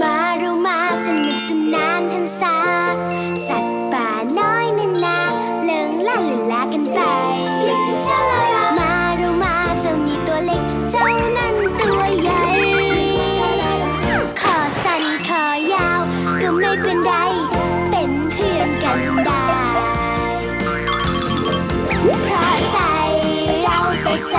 มาเรามาสนุกสนานหันษาสัตว์ป่าน้อยนานาเลิงล่าเลินลากันไป มาเรามาเจ้านี่ตัวเล็ก เจ้านั่นตัวใหญ่ขอสั้นขอยาว ก็ไม่เป็นไร เป็นเพื่อนกันได้ เพราะใจเราใสใส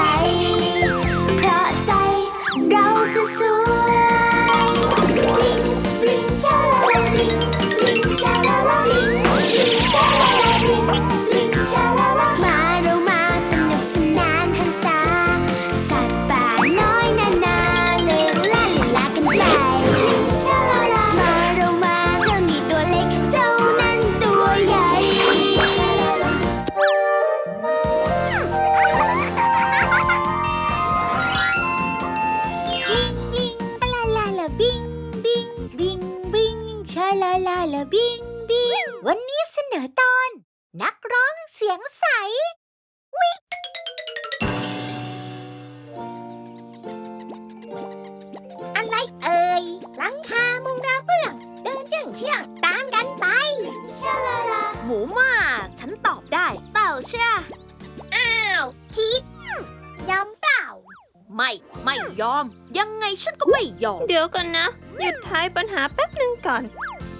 ยอม ยังไงฉันก็ไม่ยอม เดี๋ยวก่อนนะ หยุดท้ายปัญหาแป๊บหนึ่งก่อน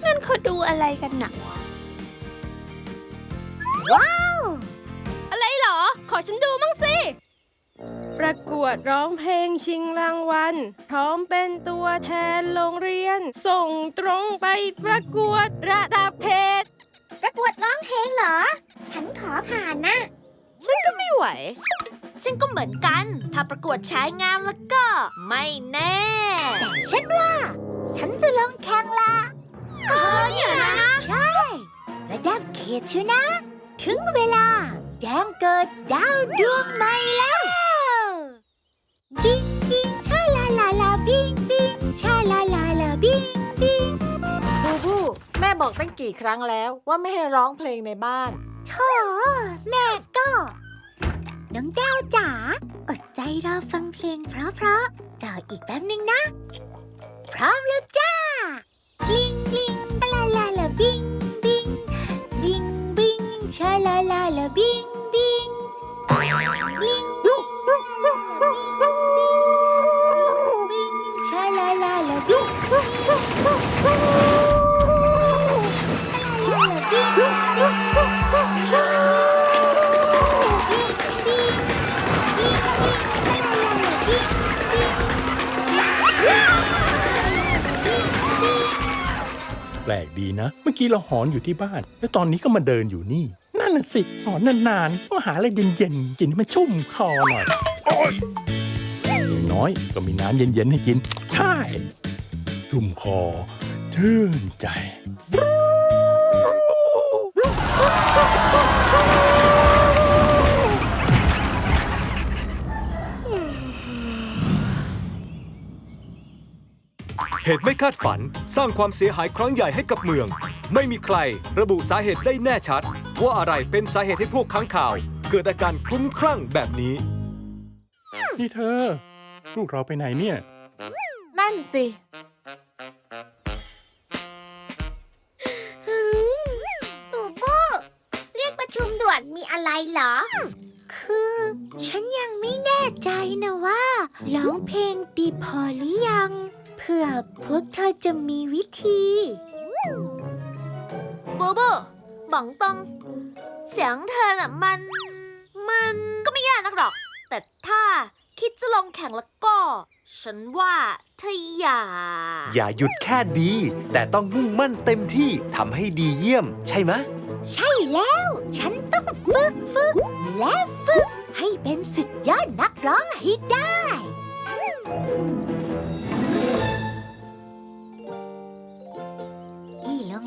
นั่นเขาดูอะไรกันน่ะว้าว อะไรเหรอ ขอฉันดูมั่งสิ ประกวดร้องเพลงชิงรางวัลพร้อมเป็นตัวแทนโรงเรียน ส่งตรงไปประกวดระดับเขตประกวดร้องเพลงเหรอ ฉันขอผ่านนะ ฉันก็ไม่ไหว ฉันก็เหมือนกัน ถ้าประกวดชายงามแล้วก็ ไม่แน่ แต่ฉันว่า ฉันจะลงแข่งละเออเนี่ยนะใช่ระดับเขตชิวนะ ถึงเวลา แจ้งเกิดดาวดวงใหม่แล้วบิงบิงชาลาลาลาบิงบิงชาลาลาลาบิงบิงบูบูแม่บอกตั้งกี่ครั้งแล้วว่าไม่ให้ร้องเพลงในบ้านโธ่แม่ก็ น้องดาวจ๋า อดใจรอฟังเพลงเพราะๆต่ออีกแป๊บนึงนะ พร้อมแล้วจ้า บลิงบลิงลาลาลาบิงบิงบิงบิงชาลาลาลาบิงบิงบลิง เมื่อกี้เราหอนอยู่ที่บ้าน แล้วตอนนี้ก็มาเดินอยู่นี่ นั่นน่ะสิหอนนานๆก็หาอะไรเย็นๆกินให้มันชุ่มคอหน่อยโอ้ยอย่างน้อยก็มีน้ำเย็นๆให้กิน ใช่ ชุ่มคอ ชื่นใจ เหตุไม่คาดฝันสร้างความเสียหายครั้งใหญ่ให้กับเมือง ไม่มีใครระบุสาเหตุได้แน่ชัด ว่าอะไรเป็นสาเหตุให้พวกค้างข่าว เกิดอาการคลุ้มคลั่งแบบนี้ นี่เธอ ลูกเราไปไหนเนี่ย นั่นสิ บูบูเรียกประชุมด่วนมีอะไรเหรอ คือ ฉันยังไม่แน่ใจนะว่าร้องเพลงดีพอหรือยังเพื่อพวกเธอจะมีวิธีโบโบบอกตรงเสียงเธอน่ะมัน มันก็ไม่ยากนักหรอก แต่ถ้าคิดจะลงแข่งแล้วก็ ฉันว่าเธออย่า อย่าหยุดแค่ดี แต่ต้องมุ่งมั่นเต็มที่ทำให้ดีเยี่ยม ใช่ไหมะ ใช่แล้ว ฉันต้องฝึกฝึก และฝึก ให้เป็นสุดยอดนักร้องให้ได้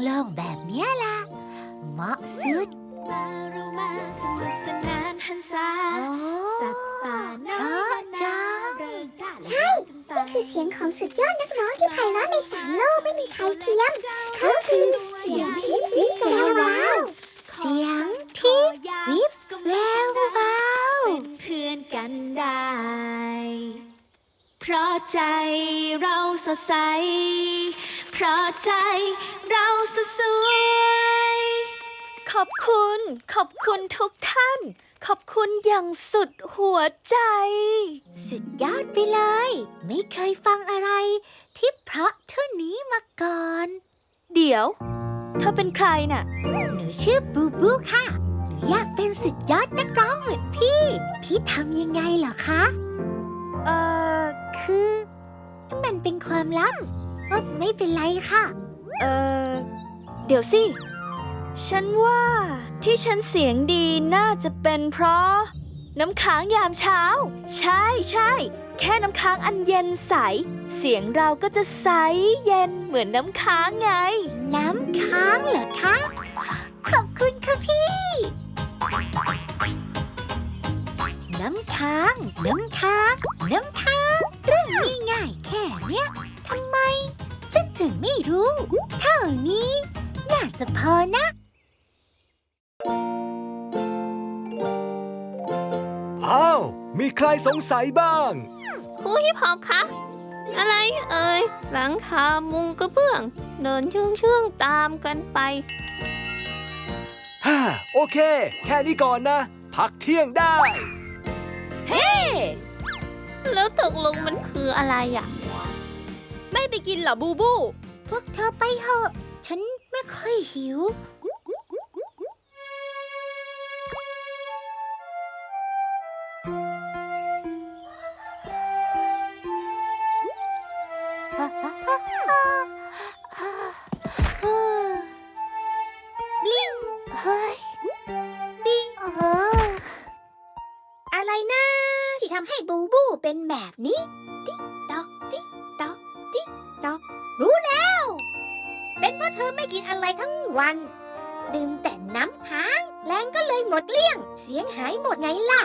โล่งๆแบบเนี้ยล่ะ เหมาะสุด มาเรามาสนุกสนานหันษาสัตว์ป่าน้อยนานาเริงร่าใช่ นี่คือเสียงของสุดยอดนักร้องที่ไพเราะในสามโลกไม่มีใครเทียม เขาคือเสียงทิพย์วิแวววาวเสียงทิพย์วิบแวววาวเป็นเพื่อนกันได้ เพราะใจเราสดใส ราะใจเราสสวย ขอบคุณ ขอบคุณทุกท่าน ขอบคุณอย่างสุดหัวใจ สุดยอดไปเลย ไม่เคยฟังอะไร ที่เพราะเท่านี้มาก่อน เดี๋ยว เธอเป็นใครน่ะ หนูชื่อบูบูค่ะ หนูอยากเป็นสุดยอดนักร้องเหมือนพี่ พี่ทำยังไงเหรอคะ เอ่อ คือ มันเป็นความลับ เออไม่เป็นไรค่ะ เออเดี๋ยวสิ ฉันว่าที่ฉันเสียงดีน่าจะเป็นเพราะ น้ำค้างยามเช้า ใช่ใช่ แค่น้ำค้างอันเย็นใส เสียงเราก็จะใสเย็นเหมือนน้ำค้างไง น้ำค้างเหรอคะ ขอบคุณค่ะพี่ น้ำค้าง น้ำค้าง น้ำค้าง เรื่องง่ายๆแค่เนี้ย ฉันถึงไม่รู้ เท่านี้น่าจะพอนะ อ้าว มีใครสงสัยบ้าง ครูฮิปฮอปคะ อะไรเอ่ย หลังคามุงกระเบื้อง เดินเชื่องเชื่องๆตามกันไป ฮ่า โอเค แค่นี้ก่อนนะ พักเที่ยงได้ แล้วตกลงมันคืออะไรอะ ไม่ไปกินเหรอบูบู พวกเธอไปเถอะ ฉันไม่ค่อยหิว บลิงเฮ้ยบลิงเอออะไรนะ ที่ทำให้บูบูเป็นแบบนี้ ติ๊กตอกติ๊กตอก ติ๊กตอกรู้แล้ว เป็นเพราะเธอไม่กินอะไรทั้งวัน ดื่มแต่น้ำค้างแรงก็เลยหมดเกลี้ยง เสียงหายหมดไงล่ะ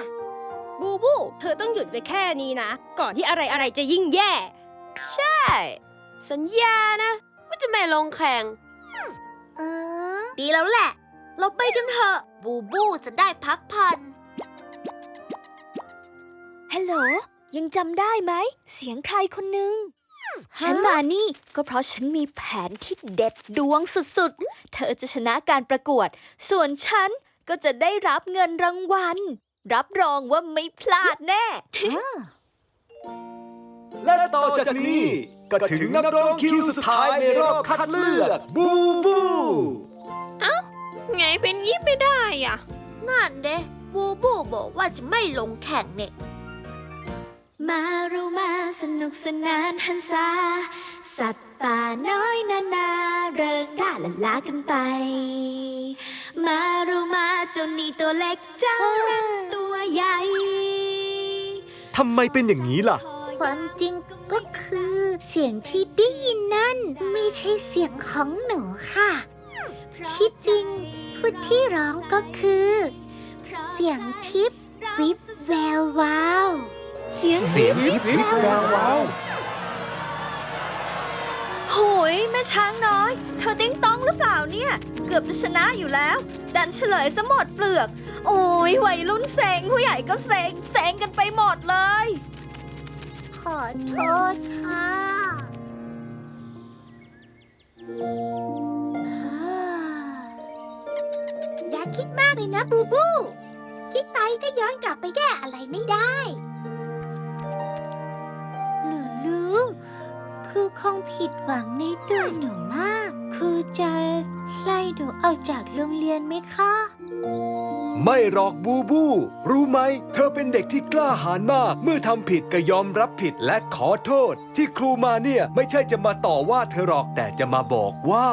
บูบู เธอต้องหยุดไว้แค่นี้นะ ก่อนที่อะไรอะไรๆจะยิ่งแย่ ใช่ สัญญานะว่าจะไม่ลงแข่ง เออ ดีแล้วแหละ เราไปกันเถอะ บูบูจะได้พักผ่อนฮัลโหล ยังจำได้ไหม เสียงใครคนหนึ่ง ฉันมานี่ก็เพราะฉันมีแผนที่เด็ดดวงสุดๆ เธอจะชนะการประกวด ส่วนฉันก็จะได้รับเงินรางวัล รับรองว่าไม่พลาดแน่ และต่อจากนี้ก็ถึงนักร้องคิวสุดท้ายในรอบคัดเลือก บูบูไงเป็นงี้ไม่ได้อะ นั่นเด้บูบูบอกว่าจะไม่ลงแข่งเนี่ย มาเรามาสนุกสนานหันษาสัตว์ป่าน้อยนานาเริงร่าละลากันไป มาเรามาเจ้านี่ตัวเล็กเจ้านั้นตัวใหญ่ทำไมเป็นอย่างนี้ล่ะ ความจริงก็คือเสียงที่ได้ยินนั่นไม่ใช่เสียงของหนูค่ะ ที่จริงผู้ที่ร้องก็คือ เสียงทิพย์วิบแวววาว เสียงเสียงทิพย์วิบแวววาวโหยแม่ช้างน้อย เธอติ้งต้องหรือเปล่าเนี่ย เกือบจะชนะอยู่แล้ว ดันเฉลยซะหมดเปลือก โอ้ยวัยรุ่นเซ็งผู้ใหญ่ก็เซ็งเซ็งกันไปหมดเลย ขอโทษค่ะอย่าคิดมากเลยนะบูบู คิดไปก็ย้อนกลับไปแก้อะไรไม่ได้ คงผิดหวังในตัวหนูมากครูจะไล่หนูออกจากโรงเรียนไหมคะ ไม่หรอกบูบู รู้ไหม เธอเป็นเด็กที่กล้าหาญมาก เมื่อทำผิดก็ยอมรับผิดและขอโทษ ที่ครูมาเนี่ยไม่ใช่จะมาต่อว่าเธอหรอกแต่จะมาบอกว่า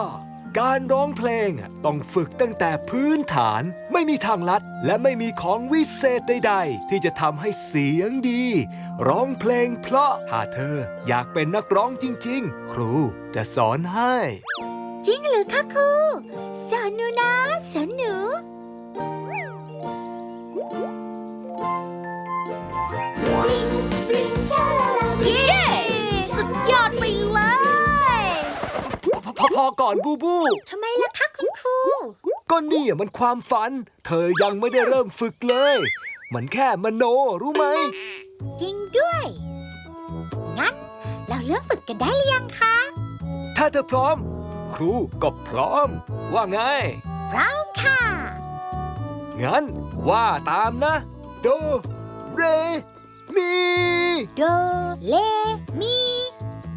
การร้องเพลงต้องฝึกตั้งแต่พื้นฐาน ไม่มีทางลัด และไม่มีของวิเศษใดๆ ที่จะทำให้เสียงดี ร้องเพลงเพราะถ้าเธออยากเป็นนักร้องจริง ๆ ครูจะสอนให้ จริงหรือคะครูสอนหนูนะสอนหนู พอพอก่อนบูบู ทำไมล่ะคะคุณครู ก็นี่อะมันความฝัน เธอยังไม่ได้เริ่มฝึกเลย มันแค่มโนรู้ไหม จริงด้วย งั้น เราเริ่มฝึกกันได้หรือยังคะ ถ้าเธอพร้อม ครูก็พร้อม ว่าไง พร้อมค่ะ งั้นว่าตามนะ โด เร มี โด เล มี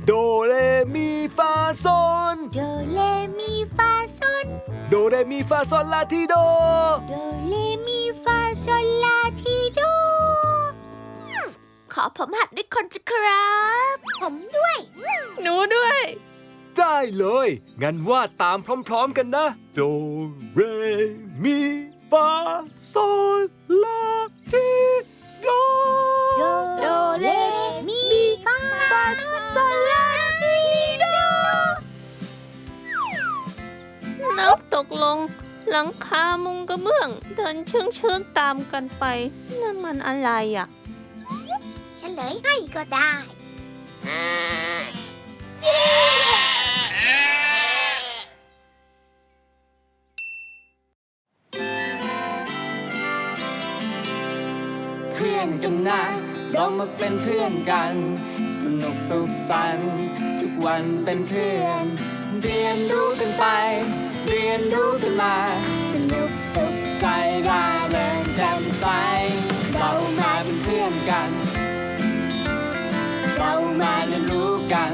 โดเรมีฟาซอนโดเลมีฟาซอนโดเรมีฟาซอนลาทีโด โดเลมีฟาซอนลาทีโดขอผมหัดด้วยคนจะครับ ผมด้วย หนูด้วย ได้เลย งั้นว่าตามพร้อมๆกันนะ โดเรมีฟาซอนลาทีโดโด ลังคามุงกระเบื้อง เดินเชื่องเชื่องๆตามกันไป นั่นมันอะไรอะเฉลยให้ก็ได้เพื่อนกันนะเรามาเป็นเพื่อนกัน สนุกสุขสันต์ทุกวันเป็นเพื่อน เรียนรู้กันไป เรียนรู้กันมา สนุกสุขใจร่าเริงแจ่มใส เรามาเป็นเพื่อนกัน เรามาเรียนรู้กัน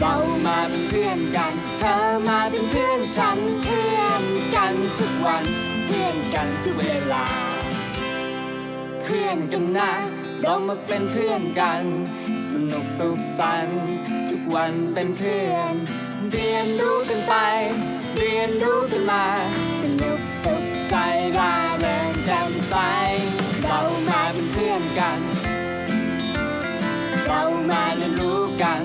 เรามาเป็นเพื่อนกัน เธอมาเป็นเพื่อนฉันเพื่อนกันทุกวัน เพื่อนกันทุกเวลา เพื่อนกันนะ เรามาเป็นเพื่อนกัน สนุกสุขสันต์ทุกวันเป็นเพื่อน เรียนรู้กันไป เรียนรู้กันมา สนุกสุขใจร่าเริงแจ่มใส เรามาเป็นเพื่อนกัน เรามาเรียนรู้กัน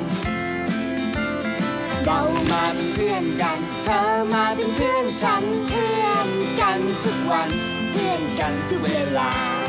เรามาเป็นเพื่อนกัน เธอมาเป็นเพื่อนฉัน เพื่อนกันทุกวัน เพื่อนกันทุกเวลา